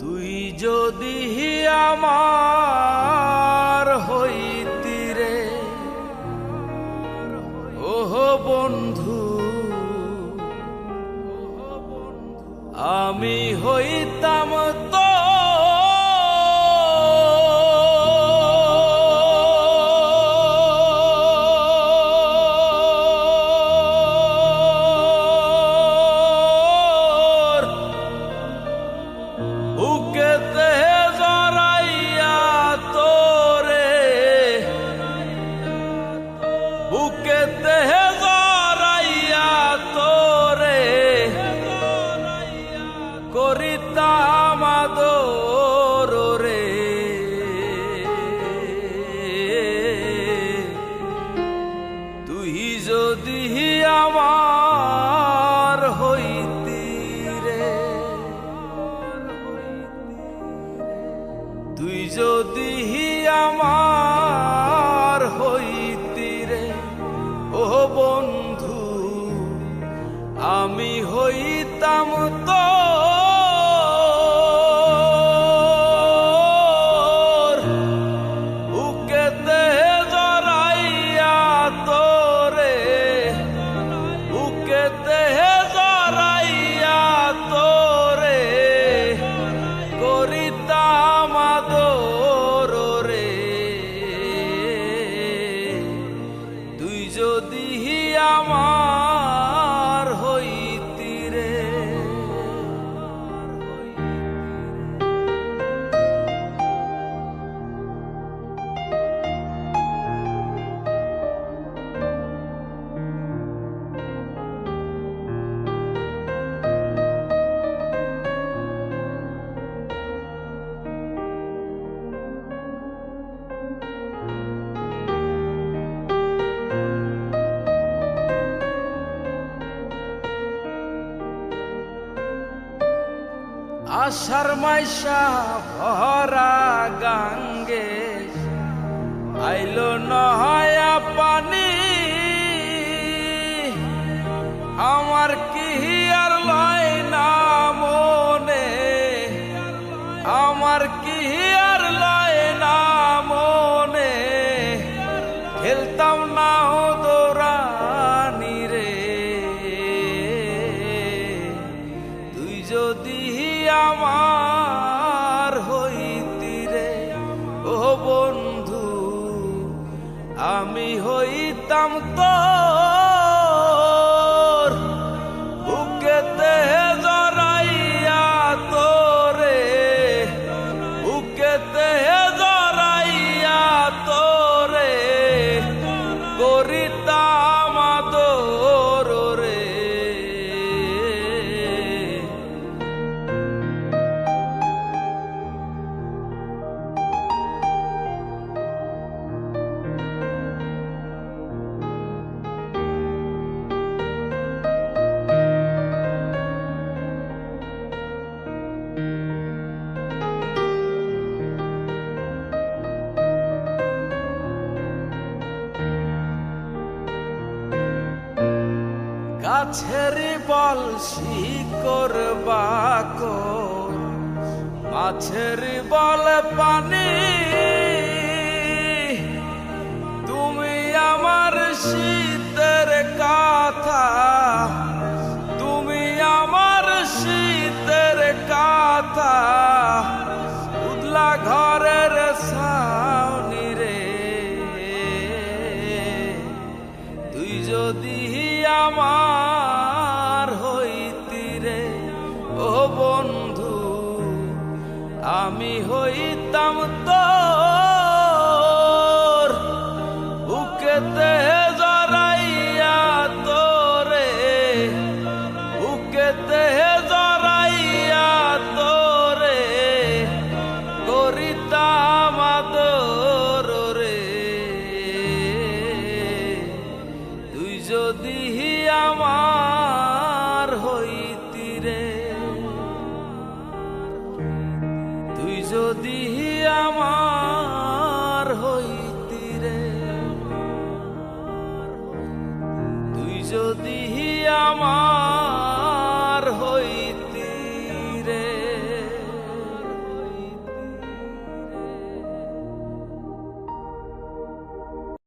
তুই যদি আমার হইতি রে ওহ বন্ধু আমি হইতাম তো আষাঢ় মাইশা ভরা গাঙ্গে। আইলো নয়া পানি। আমার কি আর লয় না মনে? আমার কি আর লয় না মনে? খেলতাম না দৌড়ানি রে। তুই যদি আমার হইতি রে। ও বন্ধু আমি হইতাম তো বুকেতে গাছের বল শিকর বাক মাছের বল পানি। তুমি আমার শীতের কথা, তুমি আমার শীতের কথা। উদলা ঘরের সাউনি রে, তুই যদি আমার আমি হইতাম তোর, বুকেতে জড়াইয়া তোরে, বুকেতে জড়াইয়া তোরে, করিতাম আদর রে। তুই যদি আমার